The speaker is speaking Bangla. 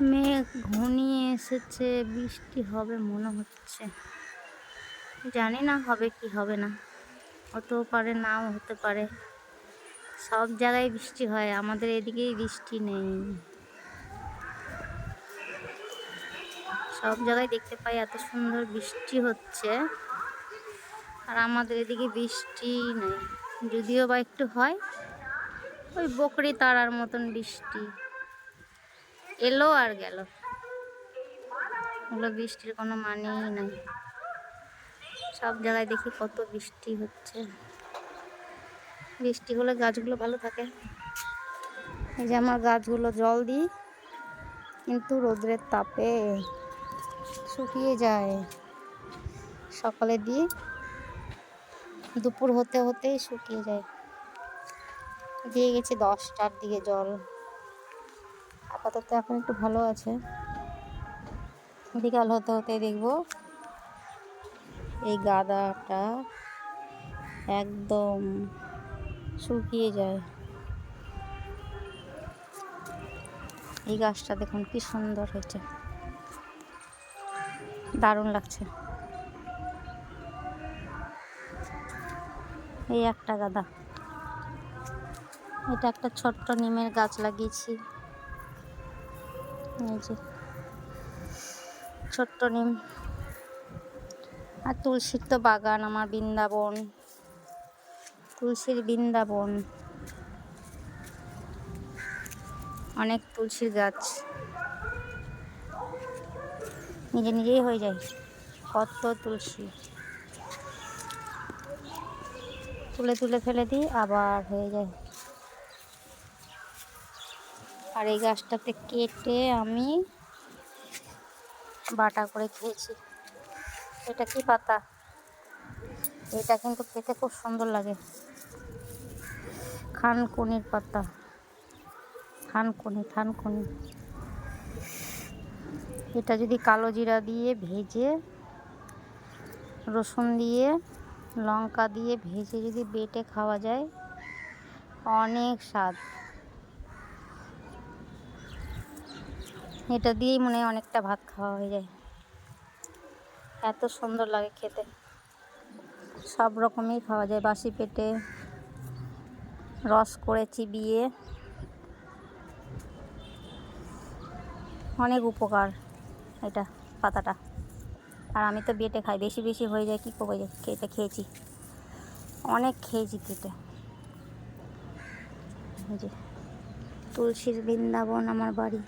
মেঘ ঘনিয়ে এসেছে, বৃষ্টি হবে মনে হচ্ছে। জানি না হবে কি হবে না, হতেও পারে, নাও হতে পারে। সব জায়গায় বৃষ্টি হয়, আমাদের এদিকেই বৃষ্টি নেই। সব জায়গায় দেখতে পাই এত সুন্দর বৃষ্টি হচ্ছে, আর আমাদের এদিকে বৃষ্টি নেই। যদিও বা একটু হয়, ওই বকরি তারার মতন বৃষ্টি। এলো আর গেল। ওগুলো বৃষ্টির কোনো মানেই নাই। সব জায়গায় দেখি কত বৃষ্টি হচ্ছে। বৃষ্টি হলে গাছগুলো ভালো থাকে। এই যে আমার গাছগুলো জল দিই, কিন্তু রোদ্রের তাপে শুকিয়ে যায়। সকালে দিই দুপুর হতে হতেই শুকিয়ে যায়। দিয়ে গেছি দশটার দিকে জল। আপাতত এখন একটু ভালো আছে। বিকাল হতে হতে দেখব এই গাদাটা একদম শুকিয়ে যায়। এই গাছটা দেখুন কি সুন্দর হয়েছে। দারুণ লাগছে। এই একটা গাদা। এটা একটা ছোট্ট নিমের গাছ লাগিয়েছি। যে। ছোট্ট নিম। আর তুলসীর তো বাগান আমার বৃন্দাবন। তুলসীর বৃন্দাবন। অনেক তুলসীর গাছ। নিজে নিজেই হয়ে যায়। কত তুলসী। তুলে তুলে ফেলে দিই, আবার হয়ে যায়। আর এই গাছটাতে কেটে আমি বাটা করে খেয়েছি। এটা কি পাতা? এটা কিন্তু খেতে খুব সুন্দর লাগে। খানকুনির পাতা। থানকুনি থানকুনি এটা যদি কালো জিরা দিয়ে ভেজে, রসুন দিয়ে, লঙ্কা দিয়ে ভেজে যদি বেটে খাওয়া যায়, অনেক স্বাদ। এটা দিয়েই মনে হয় অনেকটা ভাত খাওয়া হয়ে যায়। এত সুন্দর লাগে খেতে। সব রকমই খাওয়া যায়। বাসি পেটে রস করে চিবিয়ে অনেক উপকার এটা পাতাটা। আর আমি তো বেটে খাই। বেশি বেশি হয়ে যায়, কী করব কেটে খেয়েছি। অনেক খেয়েছি কেটে তুলসীর বৃন্দাবন আমার বাড়ি।